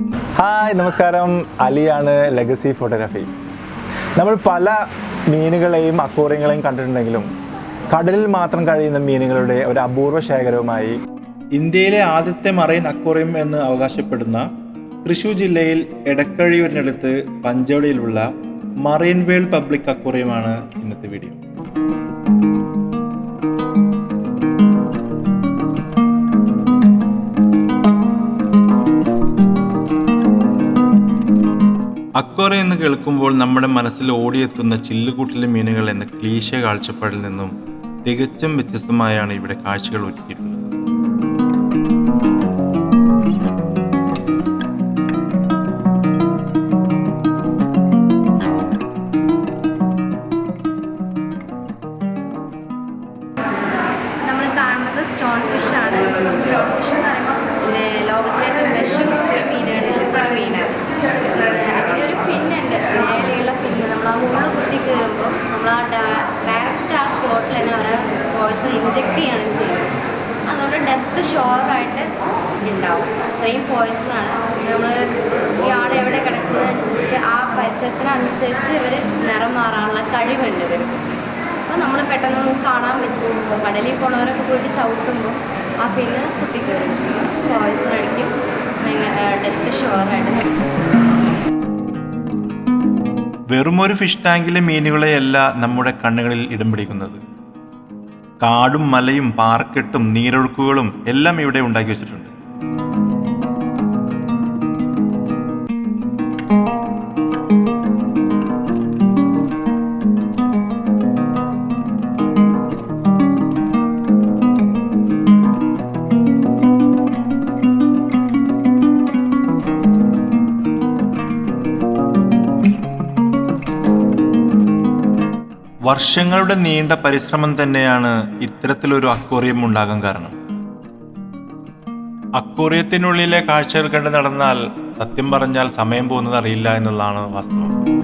Hi നമസ്കാരം. അലിയാണ് legacy photography നമ്മൾ പല മീനുകളെയും അക്വേറിയങ്ങളെയും കണ്ടിട്ടുണ്ടെങ്കിലും കടലിൽ മാത്രം കഴിയുന്ന മീനുകളുടെ ഒരു അപൂർവ ശേഖരവുമായി ഇന്ത്യയിലെ ആദ്യത്തെ മറൈൻ അക്വോറിയം എന്ന് അവകാശപ്പെടുന്ന തൃശൂർ ജില്ലയിൽ എടക്കഴിയൂരിനടുത്ത് പഞ്ചവടിയിലുള്ള മറൈൻ വേൾഡ് പബ്ലിക് അക്വോറിയമാണ് ഇന്നത്തെ വീഡിയോ. അക്വറ എന്ന് കേൾക്കുമ്പോൾ നമ്മുടെ മനസ്സിൽ ഓടിയെത്തുന്ന ചില്ലുകൂട്ടിലെ മീനുകൾ എന്ന ക്ലീശ കാഴ്ചപ്പാടിൽ നിന്നും തികച്ചും വ്യത്യസ്തമായാണ് ഇവിടെ കാഴ്ചകൾ ഒരുക്കിയിട്ടുള്ളത്. നമ്മൾ ആ ഡയറക്റ്റ് ആ സ്പോട്ടിൽ തന്നെ അവരെ പോയിസൺ ഇഞ്ചെക്ട് ചെയ്യാണ് ചെയ്യുന്നത്. അതുകൊണ്ട് ഡെത്ത് ഷോറായിട്ട് ഉണ്ടാവും അത്രയും പോയിസണാണ് നമ്മൾ ആൾ എവിടെ കിടക്കുന്നതനുസരിച്ച് ആ പരിസരത്തിനനുസരിച്ച് ഇവർ നിറം മാറാനുള്ള കഴിവുണ്ട് ഇവർക്ക്. അപ്പോൾ നമ്മൾ പെട്ടെന്ന് കാണാൻ പറ്റും കടലിൽ പോണവരൊക്കെ പോയിട്ട് ചവിട്ടുമ്പോൾ ആ പിന്നെ കുത്തിക്കയറും ചെയ്യും വെറുമൊരു ഫിഷ് ടാങ്കിലെ മീനുകളെയല്ല നമ്മുടെ കണ്ണുകളിൽ ഇടം പിടിക്കുന്നത്. കാടും മലയും പാർക്കെട്ടും നീരൊഴുക്കുകളും എല്ലാം ഇവിടെ ഉണ്ടാക്കി വെച്ചിട്ടുണ്ട്. വർഷങ്ങളുടെ നീണ്ട പരിശ്രമം തന്നെയാണ് ഇത്തരത്തിലൊരു അക്വോറിയം ഉണ്ടാകാൻ കാരണം. അക്വോറിയത്തിനുള്ളിലെ കാഴ്ചകൾ കണ്ട് നടന്നാൽ സത്യം പറഞ്ഞാൽ സമയം പോകുന്നത് അറിയില്ല എന്നുള്ളതാണ് വാസ്തവം.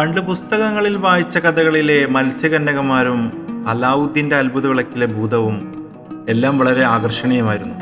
പണ്ട് പുസ്തകങ്ങളിൽ വായിച്ച കഥകളിലെ മത്സ്യകന്യകമാരും അലാവുദ്ദീന്റെ അത്ഭുത വിളക്കിലെ ഭൂതവും എല്ലാം വളരെ ആകർഷണീയമായിരുന്നു.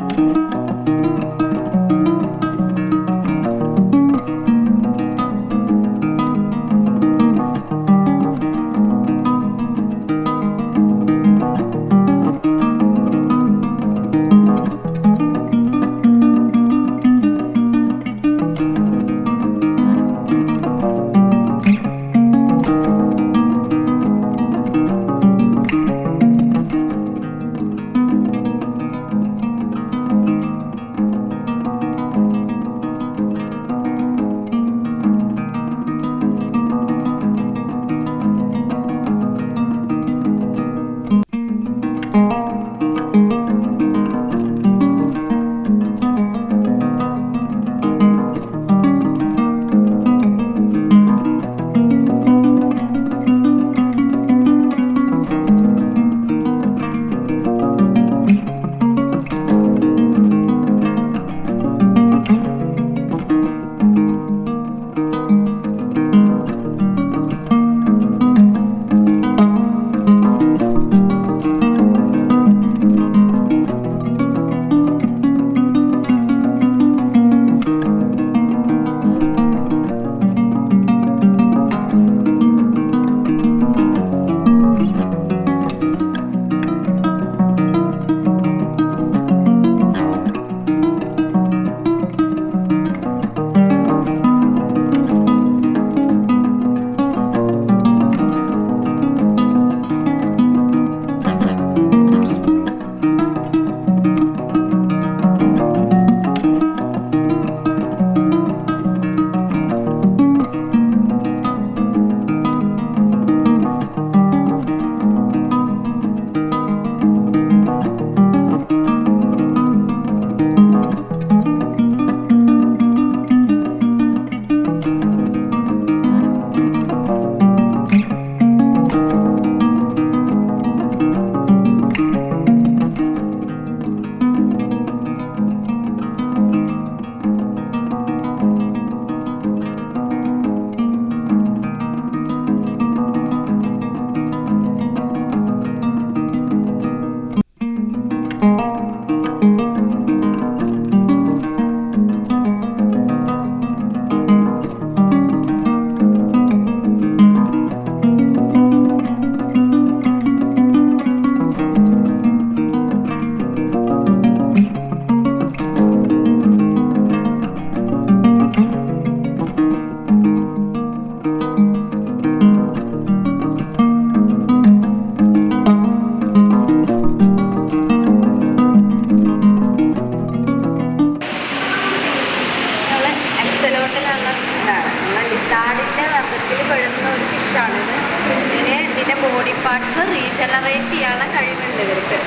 പാർട്സ് റീജനറേറ്റ് ചെയ്യാനുള്ള കഴിവുണ്ട് ഇവർക്ക്.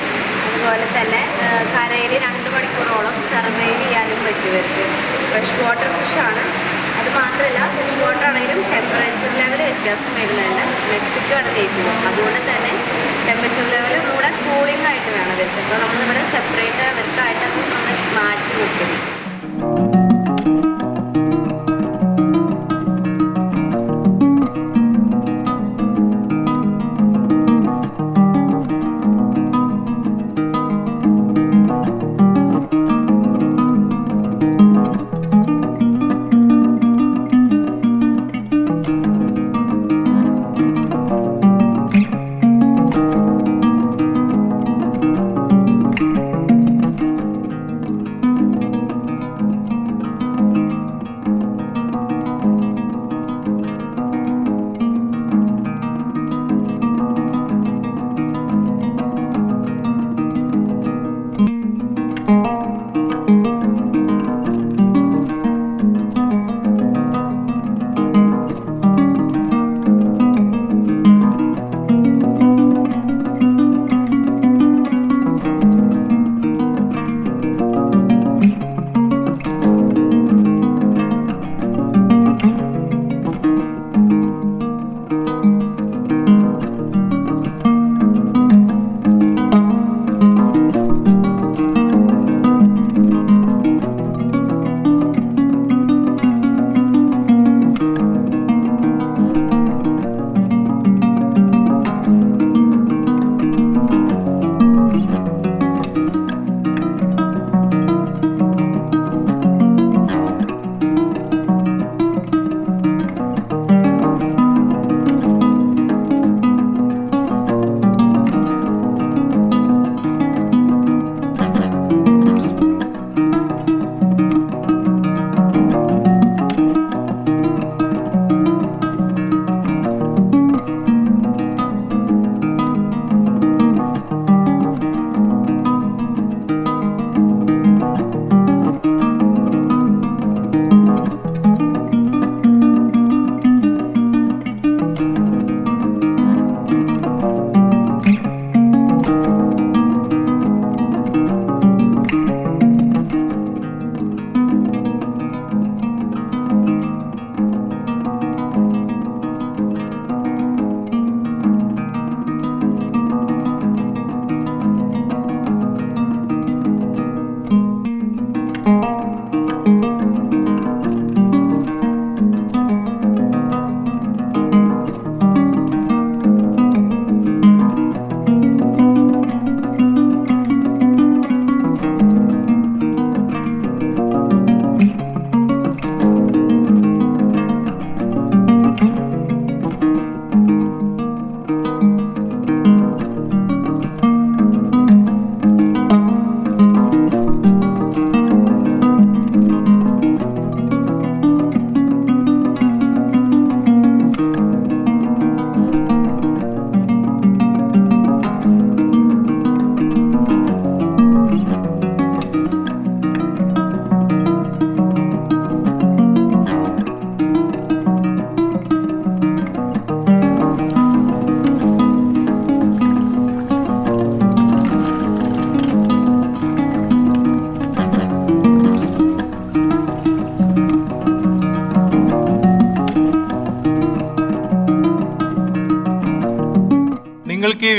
അതുപോലെ തന്നെ കരയിൽ രണ്ട് മണിക്കൂറോളം സർവൈവ് ചെയ്യാനും പറ്റും ഇവർക്ക്. ഫ്രഷ് വാട്ടർ ഫിഷാണ് അത് മാത്രമല്ല ഫ്രഷ് വാട്ടർ ആണെങ്കിലും ടെമ്പറേച്ചർ ലെവൽ വ്യത്യാസം വരുന്നുണ്ട് മെക്സിക്കോ ആണ് നേറ്റീവ് അതുകൊണ്ട് തന്നെ ടെമ്പറേച്ചർ ലെവൽ കൂടെ കൂളിംഗ് ആയിട്ട് വേണം ഇവർക്ക്. അപ്പോൾ നമ്മളിവിടെ സെപ്പറേറ്റ് നമ്മൾ മാറ്റി വെക്കും.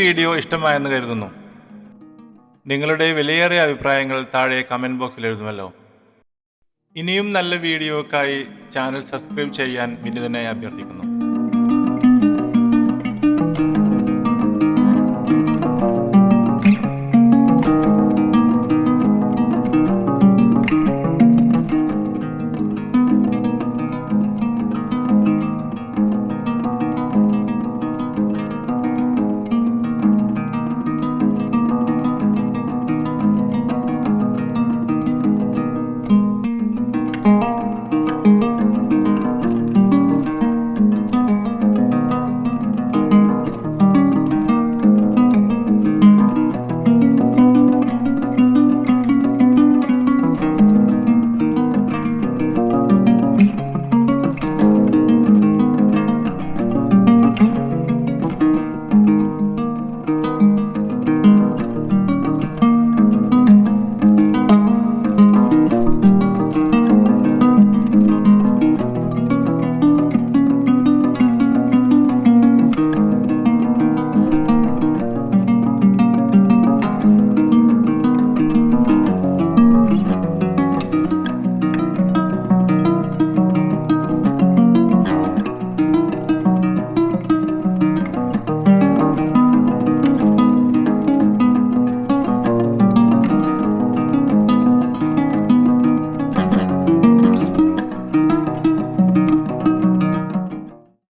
വീഡിയോ ഇഷ്ടമായെന്ന് കരുതുന്നു. നിങ്ങളുടെ വിലയേറിയ അഭിപ്രായങ്ങൾ താഴെ കമന്റ് ബോക്സിൽ എഴുതുമല്ലോ. ഇനിയും നല്ല വീഡിയോക്കായി ചാനൽ സബ്സ്ക്രൈബ് ചെയ്യാൻ വിനിതനായി അഭ്യർത്ഥിക്കുന്നു.